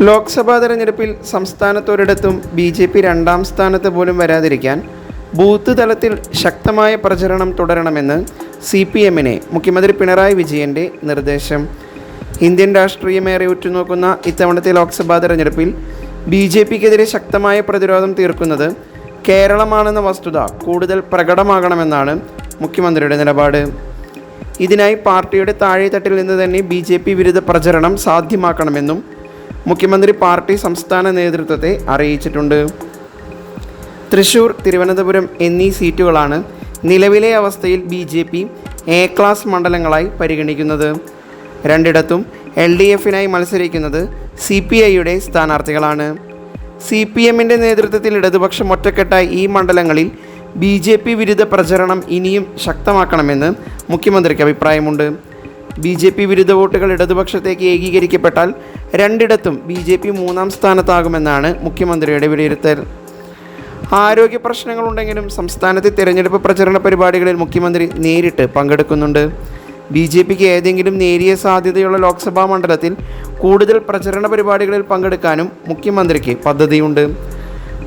ലോക്സഭാ തെരഞ്ഞെടുപ്പിൽ സംസ്ഥാനത്തൊരിടത്തും B J P രണ്ടാം സ്ഥാനത്ത് പോലും വരാതിരിക്കാൻ ബൂത്ത് തലത്തിൽ ശക്തമായ പ്രചരണം തുടരണമെന്ന് സി പി എമ്മിനെ മുഖ്യമന്ത്രി പിണറായി വിജയന്റെ നിർദ്ദേശം. ഇന്ത്യൻ രാഷ്ട്രീയമേറെ ഉറ്റുനോക്കുന്ന ഇത്തവണത്തെ ലോക്സഭാ തെരഞ്ഞെടുപ്പിൽ ബി ജെ പിക്കെതിരെ ശക്തമായ പ്രതിരോധം തീർക്കുന്നത് കേരളമാണെന്ന വസ്തുത കൂടുതൽ പ്രകടമാകണമെന്നാണ് മുഖ്യമന്ത്രിയുടെ നിലപാട്. ഇതിനായി പാർട്ടിയുടെ താഴെത്തട്ടിൽ നിന്ന് തന്നെ ബി ജെ പി വിരുദ്ധ പ്രചരണം സാധ്യമാക്കണമെന്നും മുഖ്യമന്ത്രി പാർട്ടി സംസ്ഥാന നേതൃത്വത്തെ അറിയിച്ചിട്ടുണ്ട്. തൃശൂർ തിരുവനന്തപുരം എന്നീ സീറ്റുകളാണ് നിലവിലെ അവസ്ഥയിൽ B J P A class മണ്ഡലങ്ങളായി പരിഗണിക്കുന്നത്. രണ്ടിടത്തും എൽ ഡി എഫിനായി മത്സരിക്കുന്നത് സി പി ഐയുടെ സ്ഥാനാർത്ഥികളാണ്. സി പി എമ്മിന്റെ നേതൃത്വത്തിൽ ഇടതുപക്ഷം ഒറ്റക്കെട്ടായി ഈ മണ്ഡലങ്ങളിൽ ബി ജെ പി വിരുദ്ധ പ്രചരണം ഇനിയും ശക്തമാക്കണമെന്ന് മുഖ്യമന്ത്രിക്ക് അഭിപ്രായമുണ്ട്. ബി ജെ പി വിരുദ്ധ വോട്ടുകൾ ഇടതുപക്ഷത്തേക്ക് ഏകീകരിക്കപ്പെട്ടാൽ രണ്ടിടത്തും ബി ജെ പി മൂന്നാം സ്ഥാനത്താകുമെന്നാണ് മുഖ്യമന്ത്രിയുടെ വിലയിരുത്തൽ. ആരോഗ്യ പ്രശ്നങ്ങളുണ്ടെങ്കിലും സംസ്ഥാനത്തെ തിരഞ്ഞെടുപ്പ് പ്രചരണ പരിപാടികളിൽ മുഖ്യമന്ത്രി നേരിട്ട് പങ്കെടുക്കുന്നുണ്ട്. ബി ജെ പിക്ക് ഏതെങ്കിലും നേരിയ സാധ്യതയുള്ള ലോക്സഭാ മണ്ഡലത്തിൽ കൂടുതൽ പ്രചരണ പരിപാടികളിൽ പങ്കെടുക്കാനും മുഖ്യമന്ത്രിക്ക് പദ്ധതിയുണ്ട്.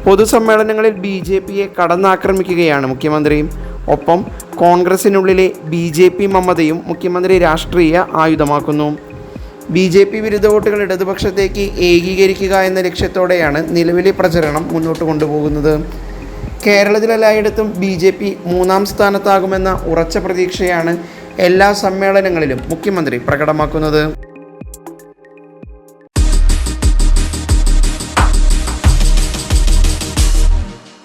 പൊതുസമ്മേളനങ്ങളിൽ ബി ജെ പിയെ കടന്നാക്രമിക്കുകയാണ് മുഖ്യമന്ത്രി. ഒപ്പം കോൺഗ്രസിനുള്ളിലെ ബി ജെ പി മമതയും മുഖ്യമന്ത്രി രാഷ്ട്രീയ ആയുധമാക്കുന്നു. ബി ജെ പി വിരുദ്ധ വോട്ടുകൾ ഇടതുപക്ഷത്തേക്ക് ഏകീകരിക്കുക എന്ന ലക്ഷ്യത്തോടെയാണ് നിലവിലെ പ്രചരണം മുന്നോട്ട് കൊണ്ടുപോകുന്നത്. കേരളത്തിലെല്ലായിടത്തും ബി ജെ പി മൂന്നാം സ്ഥാനത്താകുമെന്ന ഉറച്ച പ്രതീക്ഷയാണ് എല്ലാ സമ്മേളനങ്ങളിലും മുഖ്യമന്ത്രി പ്രകടമാക്കുന്നത്.